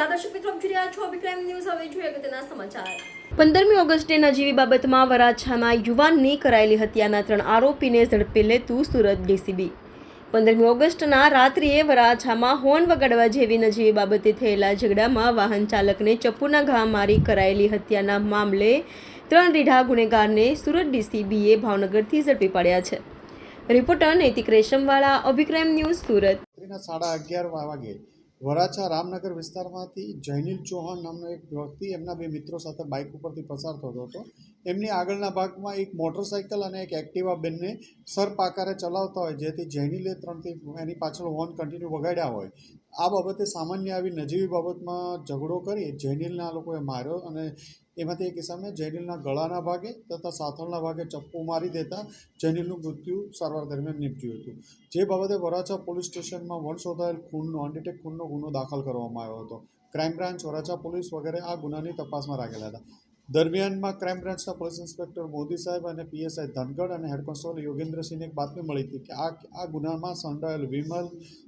નમસ્કાર દર્શક મિત્રો આપ જોઈ રહ્યા છો અભિક્રાઇમ ન્યૂઝ હવે જોઈએ અગત્યના સમાચાર. પંદરમી ઓગસ્ટે નજીવી બાબતમાં વરાછામાં યુવાનની કરાયેલી હત્યાના ત્રણ આરોપીને ઝડપી લેતું સુરત ડીસીબી. પંદરમી ઓગસ્ટના રાત્રિએ વરાછામાં હોર્ન વગાડવા જેવી નજીવી બાબતે થયેલા ઝઘડામાં વાહન ચાલકને ચપ્પુના ઘા મારી કરાયેલી હત્યાના મામલે ત્રણ રીઢા ગુનેગારને સુરત ડીસીબીએ ભાવનગરથી ઝડપી પાડ્યા છે. રિપોર્ટર નૈતિક રેશમવાળા અભિક્રાઇમ ન્યૂઝ સુરત. સાડા અગિયાર વાગે વરાછા રામનગર વિસ્તારમાંથી જયનીલ ચૌહાણ નામનો એક વ્યક્તિ એમના બે મિત્રો સાથે બાઇક ઉપરથી પસાર થતો હતો. એમની આગળના ભાગમાં એક મોટરસાઇકલ અને એક એક્ટિવા બેનને સર્પ આકારે ચલાવતા હોય, જેથી જૈનિલે ત્રણથી એની પાછળ હોર્ન કન્ટિન્યુ વગાડ્યા હોય. આ બાબતે સામાન્ય આવી નજીવી બાબતમાં ઝઘડો કરી જયનીલને આ લોકોએ માર્યો અને એમાંથી એક કિસ્સામાં જયનીલના ગળાના ભાગે તથા સાથળના ભાગે ચપ્પુ મારી દેતા જયનીલનું મૃત્યુ સારવાર દરમિયાન નીપજ્યું હતું. જે બાબતે વરાછા પોલીસ સ્ટેશનમાં વણ ખૂનનો અનડિટેક ખૂનનો ગુનો દાખલ કરવામાં આવ્યો હતો. ક્રાઇમ બ્રાન્ચ વરાછા પોલીસ વગેરે આ ગુનાની તપાસમાં રાખેલા હતા. દરમિયાનમાં ક્રાઇમ બ્રાન્ચના પોલીસ ઇન્સ્પેક્ટર મોદી સાહેબ અને પીએસઆઈ ધનગઢ અને હેડ કોન્સ્ટેબલ યોગેન્દ્રસિંહને એક બાતમી મળી હતી કે આ આ ગુનામાં સંડોવાયેલ વિમલ,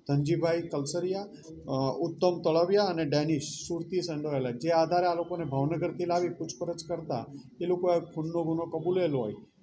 ધનજીભાઈ કલસરિયા ઉત્તમ તળવિયા અને ડેનિશ સુરતી સંડોવાયેલા. જે આધારે આ લોકોને ભાવનગરથી લાવી પૂછપરછ કરતા એ લોકોએ ખૂનનો ગુનો કબૂલેલો હોય.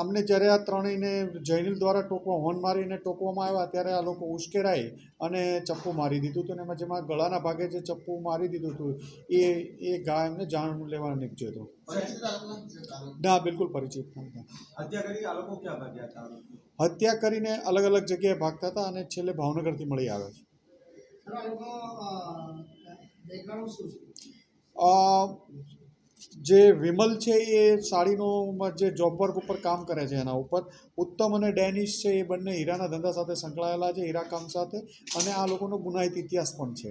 અમને જ્યારે આ ત્રણેયને જૈનિલ દ્વારા ટોકવા હોર્ન મારીને ટોકવામાં આવ્યા ત્યારે આ લોકો ઉશ્કેરાઈ અને ચપ્પુ મારી દીધું હતું અને એમાં જેમાં ગળાના ભાગે જે ચપ્પુ મારી દીધું હતું એ એ ગા એમને જાણ લેવા નીકળ્યો હતો. ના બિલકુલ પરિચિત હત્યા કરી આ લોકો ક્યાં ભાગ્યા હતા? હત્યા કરીને અલગ અલગ જગ્યાએ ભાગતા હતા અને છેલ્લે ભાવનગરથી મળી આવે છે? અ, જે વિમલ છે એ સાડીનો જે જોબ વર્ક ઉપર કામ કરે છે એના ઉપર. ઉત્તમ અને ડેનિશ છે એ બંને હીરાના ધંધા સાથે સંકળાયેલા છે, હીરા કામ સાથે અને આ લોકોનો ગુનાહિત ઇતિહાસ પણ છે.